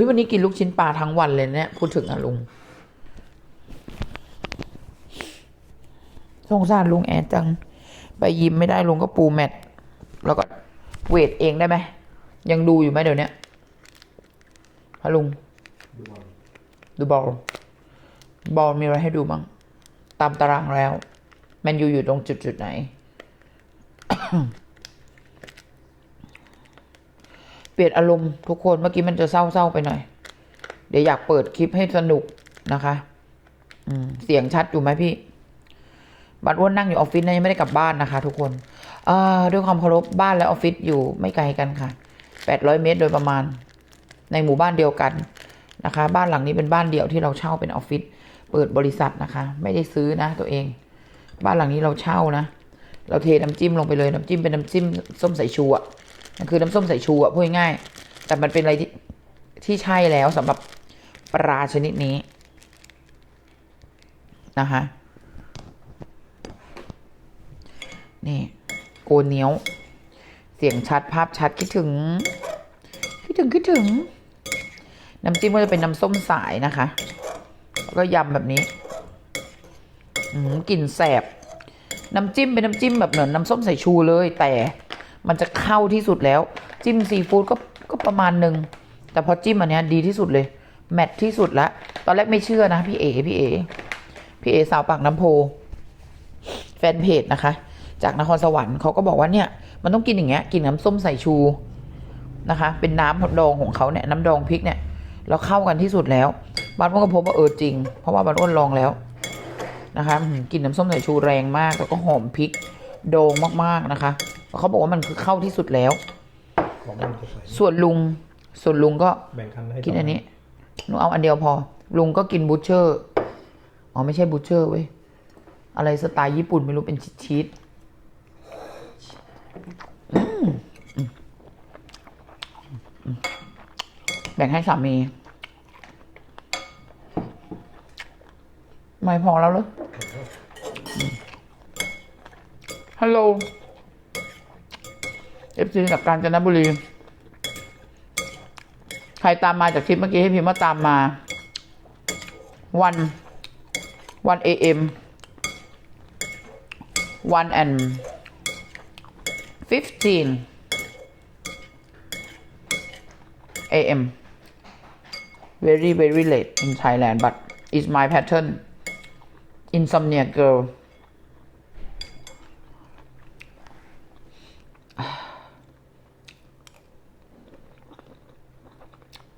ฮ้ยวันนี้กินลูกชิ้นปลาทั้งวันเลยเนี่ยพูดถึงอะลุงสงสารลุงแอดจัง ไปยิมไม่ได้ลุงก็ปูแมทแล้วก็เวทเองได้ไหม ยังดูอยู่ไหมเดี๋ยวนี้ฮะลุง ดูบอลบอลมีอะไรให้ดูบ้าง ตามตารางแล้ว แมนยูอยู่ตรงจุดจุดไหน เปลี่ยนอารมณ์ทุกคนเมื่อกี้มันจะเศร้าๆไปหน่อย เดี๋ยวอยากเปิดคลิปให้สนุกนะคะอืมเสียงชัดอยู่ไหมพี่ บัตรอ้วนนั่งอยู่ออฟฟิศนะยังไม่ได้กลับบ้านนะคะ ทุกคนเอ่อด้วยความเคารพบ้านและออฟฟิศอยู่ไม่ไกลกันค่ะแปดร้อยเมตรโดยประมาณ ในหมู่บ้านเดียวกันนะคะ บ้านหลังนี้เป็นบ้านเดี่ยวที่เราเช่าเป็นออฟฟิศเปิดบริษัทนะคะ ไม่ได้ซื้อนะ ตัวเอง บ้านหลังนี้เราเช่านะ เราเทน้ำจิ้มลงไปเลยน้ำจิ้มเป็นน้ำจิ้มส้มสายชูอะ มันคือน้ำส้มสายชูอะพูดง่ายๆแต่มันเป็นอะไรที่ที่ใช่แล้วสำหรับปลาชนิดนี้นะคะนี่โกนเนี้ยว เสียงชัดภาพชัดคิดถึง คิดถึงคิดถึง น้ำจิ้มก็จะเป็นน้ำส้มสายนะคะ แล้วก็ยำแบบนี้กลิ่นแสบ น้ำจิ้มเป็นน้ำจิ้มแบบเหมือนน้ำส้มสายชูเลยแต่ มันจะเข้าที่สุดแล้ว จิ้มซีฟู้ดก็ก็ประมาณหนึ่งแต่พอจิ้มอันเนี้ยดีที่สุดเลย แมทที่สุดละตอนแรกไม่เชื่อนะพี่เอพี่เอพี่เอสาวปากน้ำโพ แฟนเพจนะคะ จากนครสวรรค์เขาก็บอกว่าเนี่ย มันต้องกินอย่างเงี้ยกินน้ำส้มสายชูนะคะ เป็นน้ำดองของเขาเนี่ยน้ำดองพริกเนี่ยแล้วเข้ากันที่สุดแล้วบ้านอ้วนก็พบว่าเออจริง เพราะว่าบ้านอ้วนลองแล้วนะคะกลิ่นน้ำส้มสายชูแรงมาก แล้วก็หอมพริกโดงมากๆนะคะ เขาบอกว่ามันคือเข้าที่สุดแล้วของมันจะใส่ส่วนลุง ส่วนลุงก็แบ่งคันให้กินอันนี้หนูเอาอันเดียวพอ ลุงก็กินบูชเชอร์อ๋อไม่ใช่บูชเชอร์เว้ยอะไรสไตล์ญี่ปุ่นไม่รู้เป็นชีสๆอืมอืมอืมแบ่งให้สามี ไม่พอแล้วเหรอฮัลโหล เอฟซีจากกาญจนบุรี ใครตามมาจากคลิปเมื่อกี้ให้พิมพ์ว่าตามมา วันวันเอเอ็มวันแอน15 a.m. very very late in Thailand but it's my pattern insomnia girl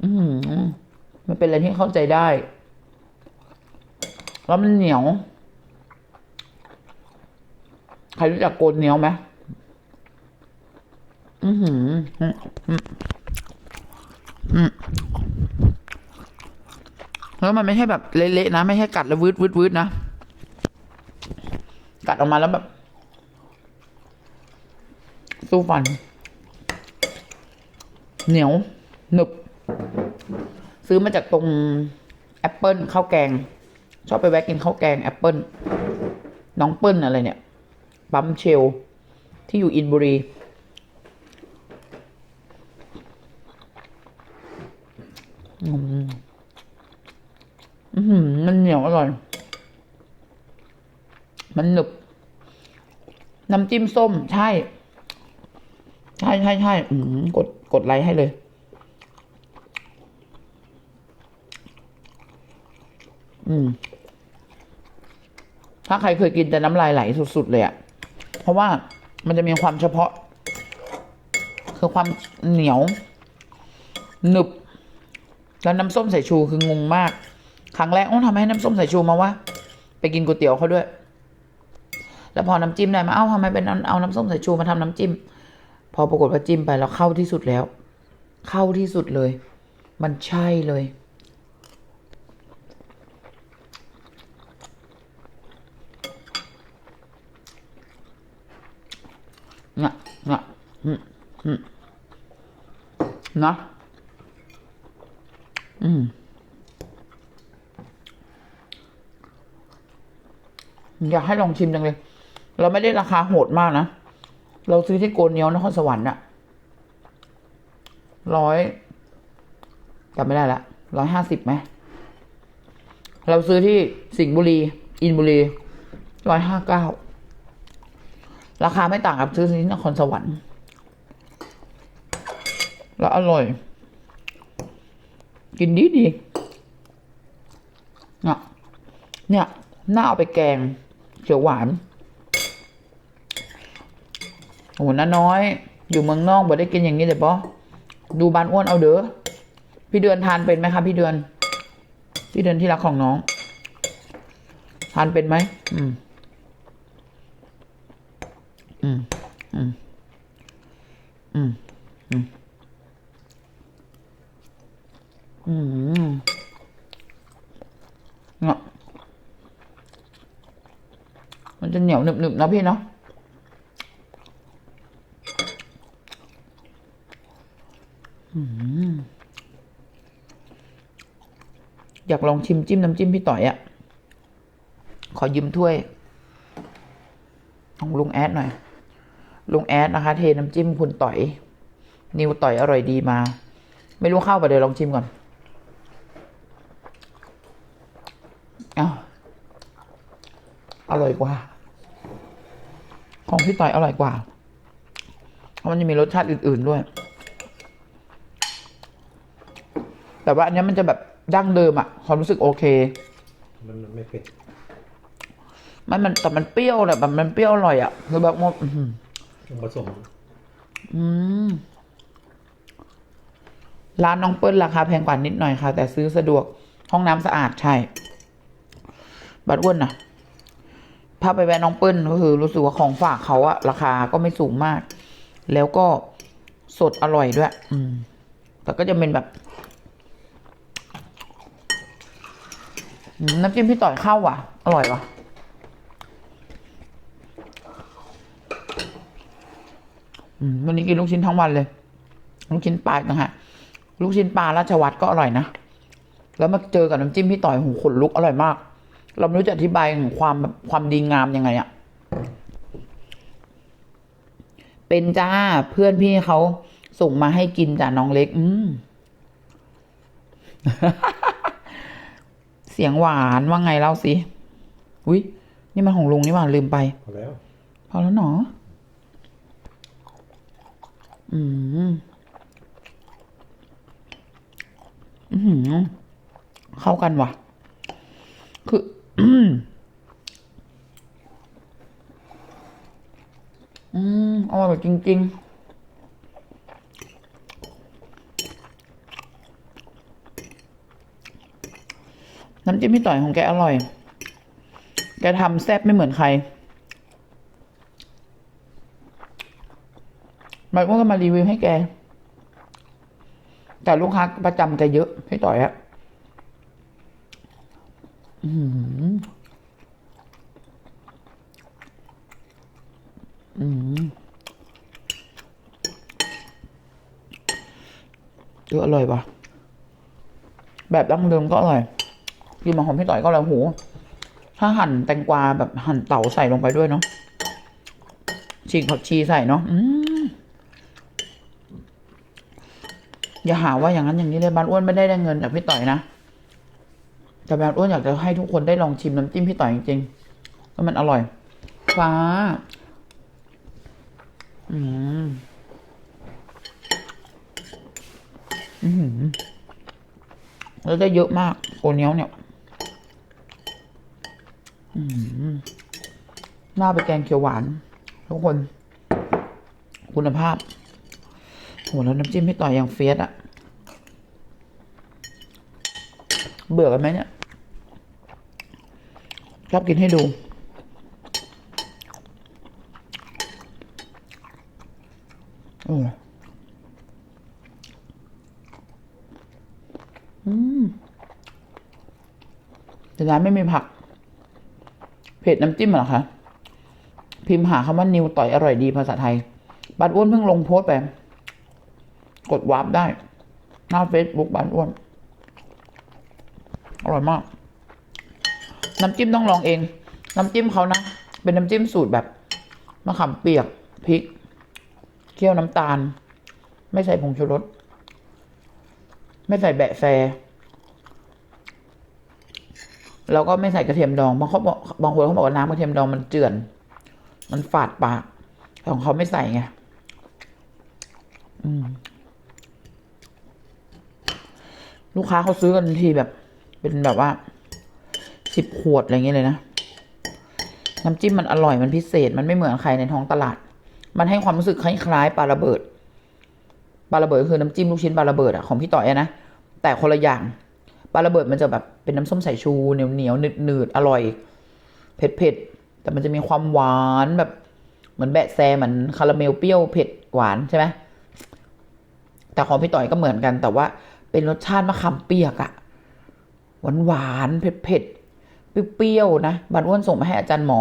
อืมมัน เป็นอะไรที่เข้าใจได้ แล้วมันเหนียว ใครรู้จักโกนเหนียวไหมอือหืออืมแล้วมันไม่ใช่แบบเละๆนะ ไม่ใช่กัดแล้ววืดวืดวืดนะ กัดออกมาแล้วแบบ สู้ฟัน เหนียวหนึบ ซื้อมาจากตรงแอปเปิลข้าวแกง ชอบไปแวะกินข้าวแกงแอปเปิลน้องเปิ้ลอะไรเนี่ยปั๊มเชล ที่อยู่อินบุรี อืมอืมมันเหนียวอร่อย มันหนึบ น้ำจิ้มส้ม ใช่ ใช่ใช่ใช่กด กดไลค์ให้เลย อืม ถ้าใครเคยกินแต่น้ำลายไหลสุดๆเลยอะเพราะว่ามันจะมีความเฉพาะ คือความเหนียว หนึบ แล้วน้ำส้มสายชูคืองงมาก ครั้งแรกต้อทำให้น้ำส้มสายชูมาว่าไปกินก๋วยเตี๋ยวเขาด้วย แล้วพอน้ำจิ้มได้มาเอ้าทำไมเป็นเอาเอาน้ำส้มสายชูมาทำน้ำจิ้ม พอปรากฏว่าจิ้มไปแล้วเข้าที่สุดแล้ว เข้าที่สุดเลย มันใช่เลย เนี่ยเนี่ยอืมอืมนะอืมอยากให้ลองชิมจังเลย เราไม่ได้ราคาโหดมากนะ เราซื้อที่โกนเนียวนครสวรรค์อะร้อยจำไม่ได้ละร้อยห้าสิบไหม เราซื้อที่สิงห์บุรี อินบุรีร้อยห้าเก้า ราคาไม่ต่างกับซื้อที่นครสวรรค์ แล้วอร่อย กินดีดีเนี่ยเนี่ยน่าเอาไปแกงเขียวหวานโอ้โหน้าน้อย อยู่เมืองนอกบ่ได้กินอย่างนี้เดี๋ยวปะดูบานอ้วนเอาเด้อพี่เดือนทานเป็นไหมคะพี่เดือน พี่เดือนที่รักของน้อง ทานเป็นไหมอืม อืม อืม อืม อืม อืมเนาะมันจะเหนียวหนึบๆนะพี่เนาะอยากลองชิมจิ้มน้ำจิ้มพี่ต่อยอะ่ะ ขอยืมถ้วย ของลุงแอดหน่อย ลุงแอดนะคะ เทน้ำจิ้มคุณต่อย นิวต่อยอร่อยดีมา ไม่รู้เข้าไปเดี๋ยวลองชิมก่อนอ้าวอร่อยกว่า ของพี่ต่อยอร่อยกว่า เพราะมันจะมีรสชาติอื่น ๆด้วย แต่ว่าอันเนี้ยมันจะแบบดั้งเดิมอะความรู้สึกโอเค มันไม่เผ็ดมันมันแต่มันเปรี้ยวแบบมันเปรี้ยวอร่อยอะคือแบบว่าอื้อหือต้อง ผสม อืม ร้านน้องเปิ้ลราคาแพงกว่านิดหน่อยค่ะ แต่ซื้อสะดวกห้องน้ำสะอาดใช่ บัดอ้วนนะพาไปแวะน้องเปิ้ลก็คือรู้สึกว่าของฝากเขาอะราคาก็ไม่สูงมาก แล้วก็สดอร่อยด้วย อืม แต่ก็จะเป็นแบบน้ำจิ้มพี่ต่อยเข้าว่ะ อร่อยว่ะ อืม วันนี้กินลูกชิ้นทั้งวันเลย ลูกชิ้นปลาอีกนะฮะลูกชิ้นปลาราชวัตรก็อร่อยนะ แล้วมาเจอกับน้ำจิ้มพี่ต่อยหูขนลุกอร่อยมาก เราไม่รู้จะอธิบายถึงความแบบความดีงามยังไงอะเป็นจ้าเพื่อนพี่เขาส่งมาให้กินจ้าน้องเล็ก อืมเสียงหวานว่าไงเล่าสิ อุ้ยนี่มันของลุงนี่หว่าลืมไป พอแล้ว พอแล้วหนอ อืมอือหือเข้ากันว่ะ คืออืมอร่อยจริง ๆน้ำจิ้มพี่ต่อยของแกอร่อย แกทำแซ่บไม่เหมือนใคร มันก็มารีวิวให้แก แต่ลูกค้าประจำแกเยอะพี่ต่อยอะอืมอืมเอออร่อยปะแบบดั้งเดิมก็อร่อยกินมาของพี่ต่อยก็อร่อยหูถ้าหั่นแตงกวาแบบหั่นเต่าใส่ลงไปด้วยเนาะฉีกผักชีใส่เนาะอืม อย่าหาว่าอย่างนั้นอย่างนี้เลยบ้านอ้วนไม่ได้ได้เงินจากพี่ต่อยนะแต่บ้านอ้วนอยากจะให้ทุกคนได้ลองชิมน้ำจิ้มพี่ต่อยจริงๆว่ามันอร่อย ฟ้า อืมอือหือแล้วได้เยอะมากโอเนี้ยวเนี่ยอืมน่าไปแกงเขียวหวาน ทุกคน คุณภาพ โหแล้วน้ำจิ้มพี่ต่อยอย่างเฟียสอะเบื่อกันไหมเนี่ย ชอบกินให้ดูโอ้อืมแต่ร้านไม่มีผัก เพจน้ำจิ้มเหรอคะ พิมพ์หาคำว่านิวต่อยอร่อยดีภาษาไทย บัตรอ้วนเพิ่งลงโพสต์ไป กดวาร์ปได้ หน้าเฟซบุ๊กบ้านอ้วน อร่อยมาก น้ำจิ้มต้องลองเอง น้ำจิ้มเขานะ เป็นน้ำจิ้มสูตรแบบมะขามเปียกพริก เคี่ยวน้ำตาล ไม่ใส่ผงชูรส ไม่ใส่แบะแซแล้วก็ไม่ใส่กระเทียมดองบางเขาบอกบางคนเขาบอกว่าน้ำกระเทียมดองมันเจือน มันฝาดปากของเขาไม่ใส่ไง อืม ลูกค้าเขาซื้อกันทีแบบ เป็นแบบว่าสิบขวดอะไรเงี้ยเลยนะ น้ำจิ้มมันอร่อยมันพิเศษ มันไม่เหมือนใครในท้องตลาด มันให้ความรู้สึกคล้ายๆปลาระเบิดปลาระเบิดคือน้ำจิ้มลูกชิ้นปลาระเบิดอะของพี่ต่อยนะแต่คนละอย่างปลาระเบิดมันจะแบบเป็นน้ำส้มสายชูเหนียวเหนียวหนืดหนืดๆอร่อยเผ็ดเผ็ดๆแต่มันจะมีความหวานแบบเหมือนแบะแซเหมือนคาราเมลเปรี้ยวเผ็ดหวานใช่ไหมแต่ของพี่ต่อยก็เหมือนกันแต่ว่า เป็นรสชาติมะขามเปียกอะหวานหวานเผ็ดเผ็ดๆเปรี้ยวๆนะบันอ้วนส่งมาให้อาจารย์หมอ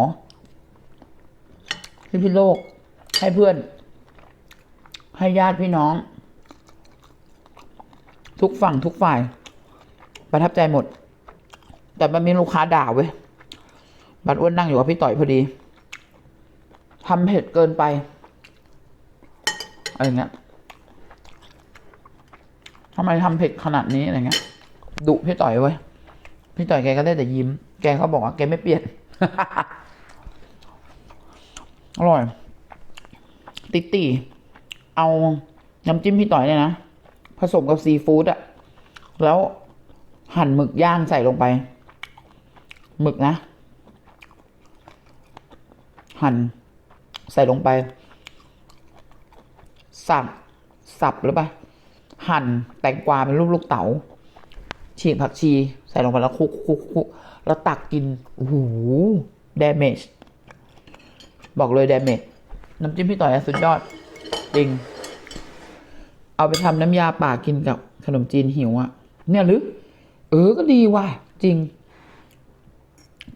ที่พิษโลก ให้เพื่อน ให้ญาติพี่น้อง ทุกฝั่งทุกฝ่าย ประทับใจหมด แต่มันมีลูกค้าด่าเว้ยบันอ้วนนั่งอยู่กับพี่ต่อยพอดีทำเผ็ดเกินไปอะไรเงี้ย ทำไมทำเผ็ดขนาดนี้อะไรเงี้ยดุพี่ต่อยไว้ยพี่ต่อยแกก็ได้แต่ยิ้ม แกก็บอกว่าแกไม่เปลี่ยน อร่อย ติตีเอาน้ำจิ้มพี่ต่อยเนี่ยนะ ผสมกับซีฟู้ดอะแล้วหั่นหมึกย่างใส่ลงไป หมึกนะ หั่นใส่ลงไป สับ สับหรือเปล่า หั่นแตงกวาเป็นลูกลูกเต๋าฉีกผักชี ใส่ลงไปแล้วคลุกคุกคุกแล้วตักกินโอ้โห damage บอกเลย damage น้ำจิ้มพี่ต่อยสุดยอด จริง เอาไปทำน้ำยาป่ากินกับขนมจีนหิวอะเนี่ยหรือ เออก็ดีว่ะ จริง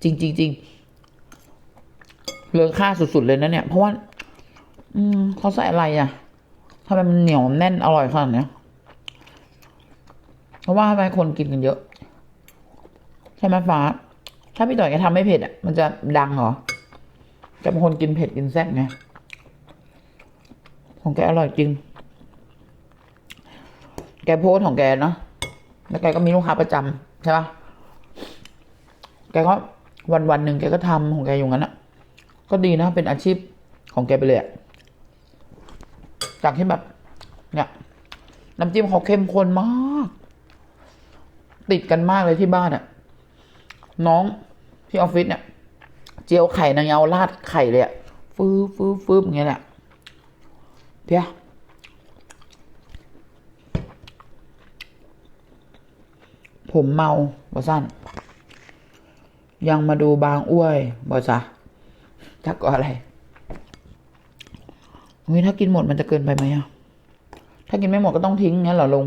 จริงจริงจริงเลอค่าสุดๆเลยนะเนี่ย เพราะว่า อืมเขาใส่อะไรอะทำไมมันเหนียวแน่นอร่อยขนาดเนี้ย เพราะว่าทำไมคนกินกันเยอะ ใช่ไหมฟ้า ถ้าพี่ต่อยแกทำไม่เผ็ดอะ มันจะดังเหรอแกเป็นคนกินเผ็ดกินแซ่บไงของแกอร่อยจริง แกโพสของแกเนาะแล้วแกก็มีลูกค้าประจำใช่ปะแกก็วันวันหนึ่งแกก็ทำของแกอยู่งั้นอะก็ดีนะเป็นอาชีพของแกไปเลยอะจากที่แบบเนี่ยน้ำจิ้มเขาเข้มข้นมาก ติดกันมากเลยที่บ้านอะน้องที่ออฟฟิศเนี่ย เจียวไข่นางเยาราดไข่เลยอะฟื้บฟื้บฟื้บอย่างเงี้ยแหละเพียผมเมาบอสั้น ยังมาดูบางอ้วยบอจ้ะทักก็อะไรเฮ้ยถ้ากินหมดมันจะเกินไปไหมอะถ้ากินไม่หมดก็ต้องทิ้งงั้นเหรอลุง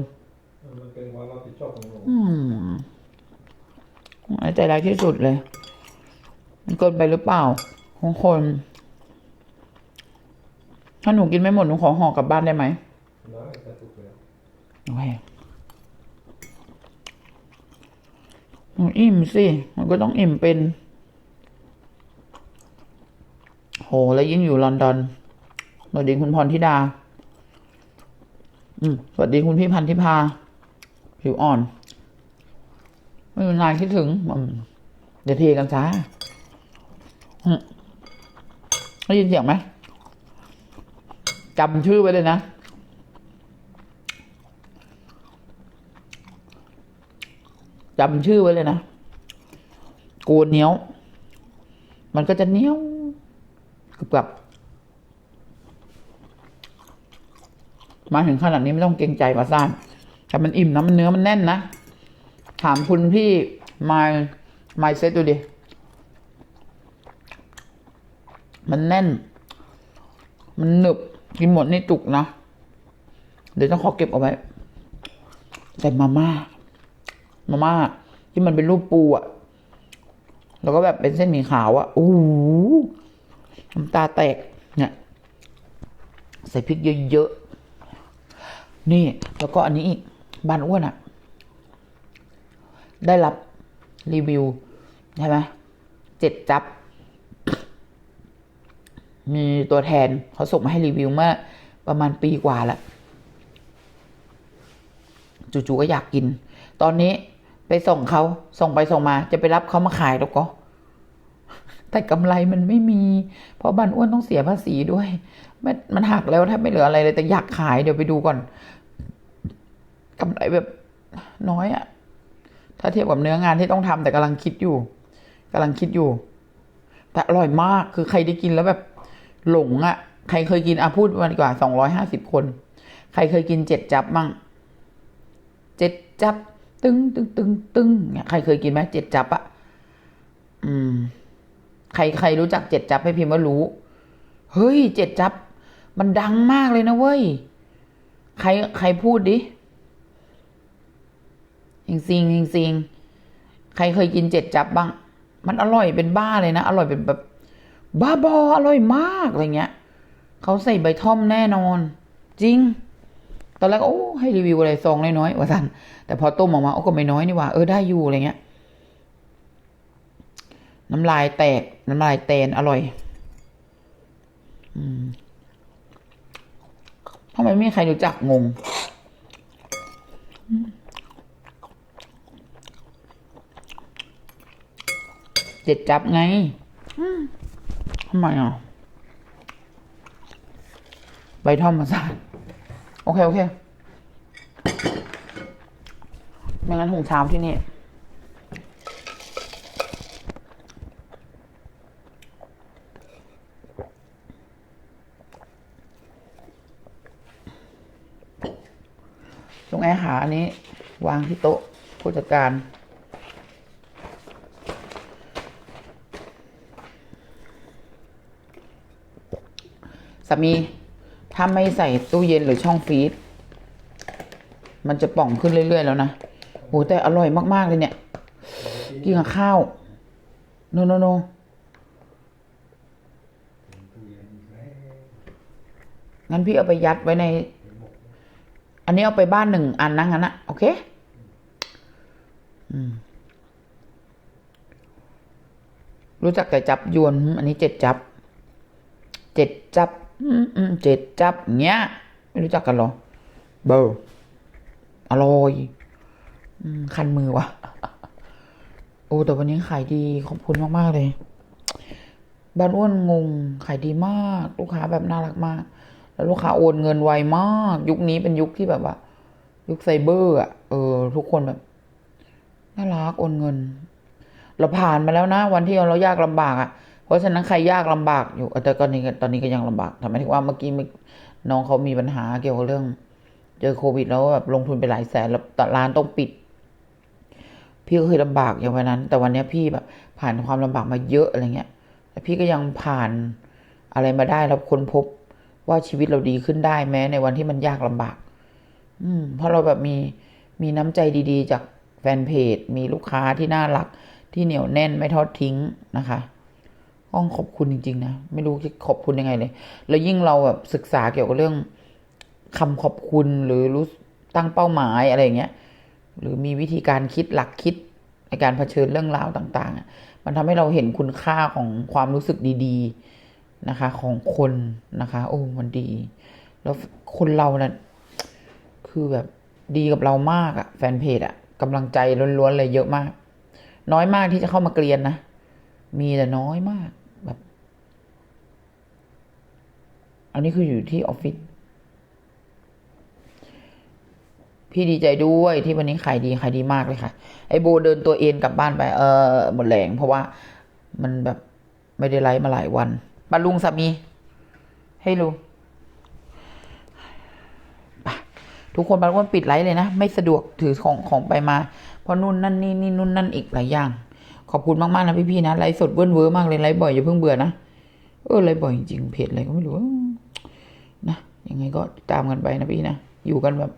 มันเป็น ชอบของเราอืมไอ้ใจร้ายที่สุดเลย มันเกินไปหรือเปล่า ของคน ถ้าหนูกินไม่หมดหนูขอห่อกลับบ้านได้ไหมได้แต่ถูกแล้วโอเคหนูอิ่มสิ มันก็ต้องอิ่มเป็น โห แล้วยิ่งอยู่ลอนดอนสวัสดีคุณพรธิดา อืมสวัสดีคุณพี่พันธิพา ผิวอ่อนไม่มีนานคิดถึงเดี๋ยวเทกันจ้าอืมได้ยินเสียงไหมจำชื่อไว้เลยนะจำชื่อไว้เลยนะกนเหนียว มันก็จะเหนียวกรึบกับ มาถึงขนาดนี้ไม่ต้องเกรงใจมาซ่าน แต่มันอิ่มนะมันเนื้อมันแน่นนะ ถามคุณพี่มายมายเซตดูดิ มันแน่น มันหนึบ กินหมดนี่จุกนะ เดี๋ยวต้องขอเก็บเอาไว้ แต่มาม่า มาม่า ที่มันเป็นรูปปูอะแล้วก็แบบเป็นเส้นหมี่ขาวอะโอ้โหน้ำตาแตก เนี่ย ใส่พริกเยอะๆ นี่ แล้วก็อันนี้อีก บ้านอ้วนอะได้รับรีวิวใช่ไหมเจ็ดจับ มีตัวแทนเขาส่งมาให้รีวิวเมื่อประมาณปีกว่าแล้วจู่ๆก็อยากกิน ตอนนี้ไปส่งเขาส่งไปส่งมา จะไปรับเขามาขายแล้วก็ แต่กำไรมันไม่มี เพราะบันอ้วนต้องเสียภาษีด้วย มันมันหักแล้วแทบไม่เหลืออะไรเลยแต่อยากขายเดี๋ยวไปดูก่อน กำไรแบบน้อยอะถ้าเทียบกับเนื้องานที่ต้องทำแต่กำลังคิดอยู่กำลังคิดอยู่ แต่อร่อยมากคือใครได้กินแล้วแบบหลงอะใครเคยกินอะพูดมาดีกว่าสองร้อยห้าสิบคน ใครเคยกินเจ็ดจับมั่งเจ็ดจับ ตึงตึงตึงตึงเนี่ยใครเคยกินไหมเจ็ดจับอะอืม ใครใครรู้จักเจ็ดจับให้พิมพ์ว่ารู้ เฮ้ยเจ็ดจับ มันดังมากเลยนะเว้ย ใครใครพูดดิ จริงจริงจริงใครเคยกินเจ็ดจับบ้าง มันอร่อยเป็นบ้าเลยนะ อร่อยเป็นแบบบ้าบออร่อยมากอะไรเงี้ยเขาใส่ใบท่อมแน่นอน จริง ตอนแรกโอ้ให้รีวิวอะไรซองน้อยๆว่าสันแต่พอต้มออกมาโอ้ก็ไม่น้อยนี่ว่าเออได้อยู่อะไรเงี้ย น้ำลายแตก น้ำลายแตนอร่อยอืมทำไมไม่มีใครรู้จักงงอืม เจ็ดจับไงทำไมอะใบท่อมมาสานโอเค โอเคไม่งั้นหุงเช้าที่นี่ตรงแอร์หาอันนี้ วางที่โต๊ะผู้จัดการ สามี ถ้าไม่ใส่ตู้เย็นหรือช่องฟรีซมันจะป่องขึ้นเรื่อย ๆ แล้วนะโหแต่อร่อยมาก ๆ เลยเนี่ย กินกับข้าว โนโนโนงั้นพี่เอาไปยัดไว้ใน อันนี้เอาไปบ้านหนึ่งอันนะงั้นนะโอเค อืมรู้จักแต่จับยวน อันนี้เจ็ดจับ เจ็ดจับ เจ็ดจับเงี้ย ไม่รู้จักกันเหรอ เบอร์อร่อยอืมคันมือวะโอ้แต่วันนี้ขายดีขอบคุณมากๆเลยบ้านอ้วนงงขายดีมาก ลูกค้าแบบน่ารักมาก แล้วลูกค้าโอนเงินไวมาก ยุคนี้เป็นยุคที่แบบว่า ยุคไซเบอร์อะเออ ทุกคนแบบน่ารักโอนเงิน เราผ่านมาแล้วนะ วันที่เรายากลำบากอะ เพราะฉะนั้นใครยากลำบากอยู่แต่ตอนนี้ก็ตอนนี้ก็ยังลำบากทำไมถึงว่าเมื่อกี้น้องเขามีปัญหาเกี่ยวกับเรื่อง เจอโควิดแล้วแบบลงทุนไปหลายแสนแล้วตร้านต้องปิด พี่ก็เคยลำบากอย่างวันนั้น แต่วันนี้พี่แบบผ่านความลำบากมาเยอะอะไรเงี้ยแต่พี่ก็ยังผ่านอะไรมาได้แล้วค้นพบว่าชีวิตเราดีขึ้นได้แม้ ในวันที่มันยากลำบาก อืม เพราะเราแบบมีมีน้ำใจดี ๆ จากแฟนเพจ มีลูกค้าที่น่ารัก ที่เหนียวแน่นไม่ทอดทิ้งนะคะ ต้องขอบคุณจริง ๆ นะ ไม่รู้จะขอบคุณยังไงเลย แล้วยิ่งเราแบบศึกษาเกี่ยวกับเรื่องคำขอบคุณหรือรู้ตั้งเป้าหมายอะไรอย่างเงี้ย หรือมีวิธีการคิดหลักคิดในการเผชิญเรื่องราวต่างๆ มันทำให้เราเห็นคุณค่าของความรู้สึกดีๆนะคะ ของคนนะคะ โอ้มันดี แล้วคนเรานะ่ะคือแบบดีกับเรามากอะแฟนเพจอะกำลังใจล้วนๆเลยเยอะมาก น้อยมากที่จะเข้ามาเกลียนนะ มีแต่น้อยมากแบบ อันนี้คืออยู่ที่ออฟฟิศพี่ดีใจด้วยที่วันนี้ขายดีขายดีมากเลยค่ะ ไอโบเดินตัวเอ็นกลับบ้านไป เออหมดแรงเพราะว่ามันแบบไม่ได้ไลฟ์มาหลายวันบาลุงสามี ให้ลุงไปทุกคนบาลุงปิดไลฟ์เลยนะ ไม่สะดวกถือของของไปมา เพราะนู่นนั่นนี่นี่นู่นนั่นอีกหลายอย่าง ขอบคุณมาก ๆ นะพี่ ๆ นะ ไลฟ์สดเวิ้นเวอร์มากเลย ไลฟ์บ่อยอย่าเพิ่งเบื่อนะ เออ ไลฟ์บ่อยจริงๆเพจอะไรก็ไม่รู้ นะยังไงก็ตามกันไปนะพี่นะ อยู่กันแบบ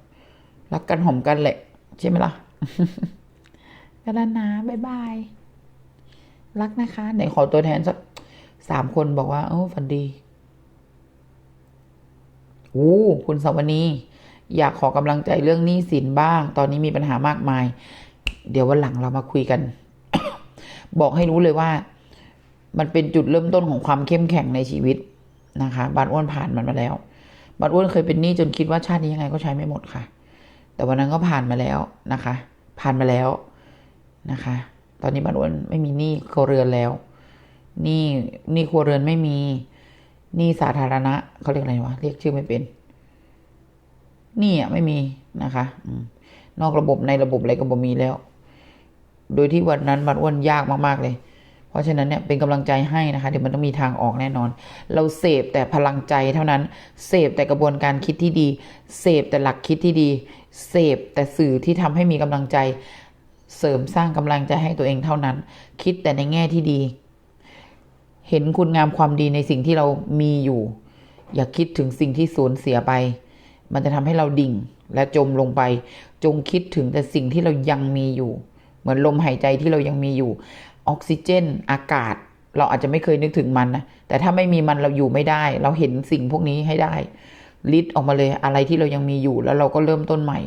รักกันหอมกันแหละ ใช่ไหมล่ะกันแล้วนะบ๊ายบาย รักนะคะไหนขอตัวแทนสักสามคนบอกว่าเออฝันดีโอ้คุณสวนีอยากขอกำลังใจเรื่องหนี้สินบ้าง ตอนนี้มีปัญหามากมาย เดี๋ยววันหลังเรามาคุยกัน บอกให้รู้เลยว่า มันเป็นจุดเริ่มต้นของความเข้มแข็งในชีวิตนะคะบานอ้วนผ่านมันมาแล้ว บานอ้วนเคยเป็นหนี้จนคิดว่าชาตินี้ยังไงก็ใช้ไม่หมดค่ะ แต่วันนั้นก็ผ่านมาแล้วนะคะ ผ่านมาแล้วนะคะ ตอนนี้บ้านอ้วนไม่มีหนี้ครัวเรือนแล้วหนี้หนี้ครัวเรือนไม่มีหนี้สาธารณะเขาเรียกอะไรวะเรียกชื่อไม่เป็นหนี้อะไม่มีนะคะอืนอกระบบในระบบอะไรก็บ่มีแล้ว โดยที่วันนั้นบ้านอ้วนยากมากๆเลย เพราะฉะนั้นเนี่ยเป็นกำลังใจให้นะคะเดี๋ยวมันต้องมีทางออกแน่นอน เราเสพแต่พลังใจเท่านั้นเสพแต่กระบวนการคิดที่ดีเสพแต่หลักคิดที่ดีเสพแต่สื่อที่ทำให้มีกำลังใจ เสริมสร้างกำลังใจให้ตัวเองเท่านั้น คิดแต่ในแง่ที่ดี เห็นคุณงามความดีในสิ่งที่เรามีอยู่ อย่าคิดถึงสิ่งที่สูญเสียไป มันจะทำให้เราดิ่งและจมลงไป จงคิดถึงแต่สิ่งที่เรายังมีอยู่ เหมือนลมหายใจที่เรายังมีอยู่ ออกซิเจน อากาศ เราอาจจะไม่เคยนึกถึงมันนะ แต่ถ้าไม่มีมันเราอยู่ไม่ได้ เราเห็นสิ่งพวกนี้ให้ได้ลิดออกมาเลยอะไรที่เรายังมีอยู่แล้วเราก็เริ่มต้นใหม่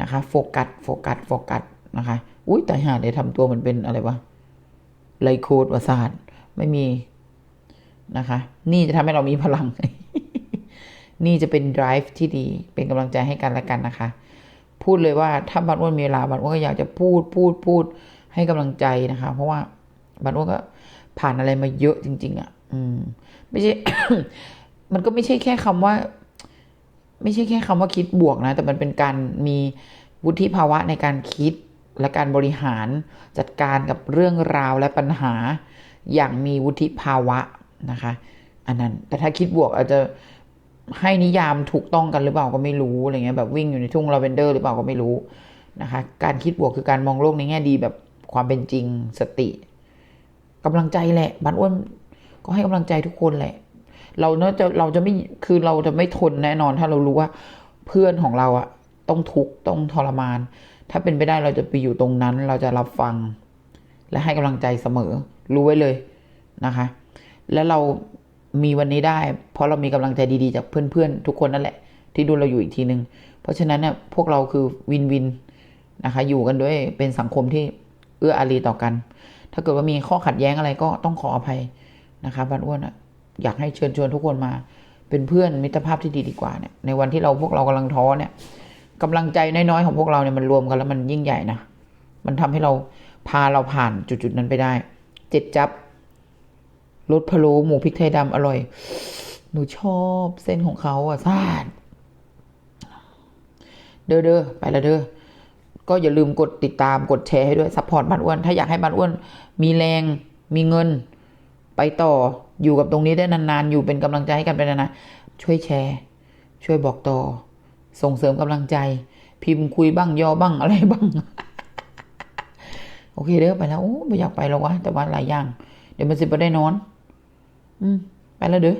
นะคะโฟกัสโฟกัสโฟกัสนะคะอุ้ยแต่หาเดี๋ยวทำตัวเหมันเป็นอะไรวะไลโคดวาศาสตร์ไม่มีนะคะ นี่จะทำให้เรามีพลัง นี่จะเป็น drive ที่ดี เป็นกำลังใจให้กันและกันนะคะ พูดเลยว่าถ้าบันอ้วนมีเวลาบันอ้วนก็อยากจะพูดพูดพูด ให้กำลังใจนะคะ เพราะว่าบันอ้วก็ผ่านอะไรมาเยอะจริง ๆอะ อืม ไม่ใช่ มันก็ไม่ใช่แค่คำว่า ไม่ใช่แค่คำว่าคิดบวกนะ แต่มันเป็นการมีวุฒิภาวะในการคิดและการบริหารจัดการกับเรื่องราวและปัญหา อย่างมีวุฒิภาวะนะคะ อันนั้น แต่ถ้าคิดบวกอาจจะให้นิยามถูกต้องกันหรือเปล่าก็ไม่รู้อะไรเงี้ยแบบวิ่งอยู่ในทุ่งลาเวนเดอร์หรือเปล่าก็ไม่รู้นะคะ การคิดบวกคือการมองโลกในแง่ดีแบบ ความเป็นจริงสติกำลังใจแหละบ้านอ้วนก็ให้กำลังใจทุกคนแหละ เราเนอะจะเราจะไม่คือเราจะไม่ทนแน่นอน ถ้าเรารู้ว่าเพื่อนของเราอะต้องทุกข์ต้องทรมาน ถ้าเป็นไปได้เราจะไปอยู่ตรงนั้น เราจะรับฟัง และให้กำลังใจเสมอ รู้ไว้เลยนะคะ แล้วเรามีวันนี้ได้ เพราะเรามีกำลังใจดีๆจากเพื่อนๆทุกคนนั่นแหละ ที่ดูเราอยู่อีกทีนึง เพราะฉะนั้นเนี่ยพวกเราคือวินวินนะคะ อยู่กันด้วยเป็นสังคมที่ อื้ออารีต่อกัน ถ้าเกิดว่ามีข้อขัดแย้งอะไรก็ต้องขออภัยนะคะบ้านอ้วนอยากให้เชิญชวนทุกคนมา เป็นเพื่อนมิตรภาพที่ดีดีกว่าเนี่ยในวันที่เราพวกเรากำลังท้อเนี่ยกำลังใจน้อยๆของพวกเราเนี่ยมันรวมกันแล้วมันยิ่งใหญ่นะมันทำให้เราพาเราผ่านจุดๆนั้นไปได้ เจ็ดจับรสพะโล้หมูพริกไทยดำอร่อย หนูชอบเส้นของเขาอะซ่านเด้อเด้อไปละเด้อ ก็อย่าลืมกดติดตามกดแชร์ให้ด้วยซัพพอร์ตบ้านอ้วน ถ้าอยากให้บ้านอ้วน มีแรงมีเงิน ไปต่ออยู่กับตรงนี้ได้นานๆ อยู่เป็นกำลังใจให้กันไปนานๆช่วยแชร์ ช่วยบอกต่อ ส่งเสริมกำลังใจ พิมพ์คุยบ้างย่อบ้างอะไรบ้าง โอเคเด้อไปแล้วโอ้ไม่อยากไปแล้ววะแต่ว่าหลายอย่าง เดี๋ยวมันสิบ่ได้นอน อืมไปแล้วเด้อ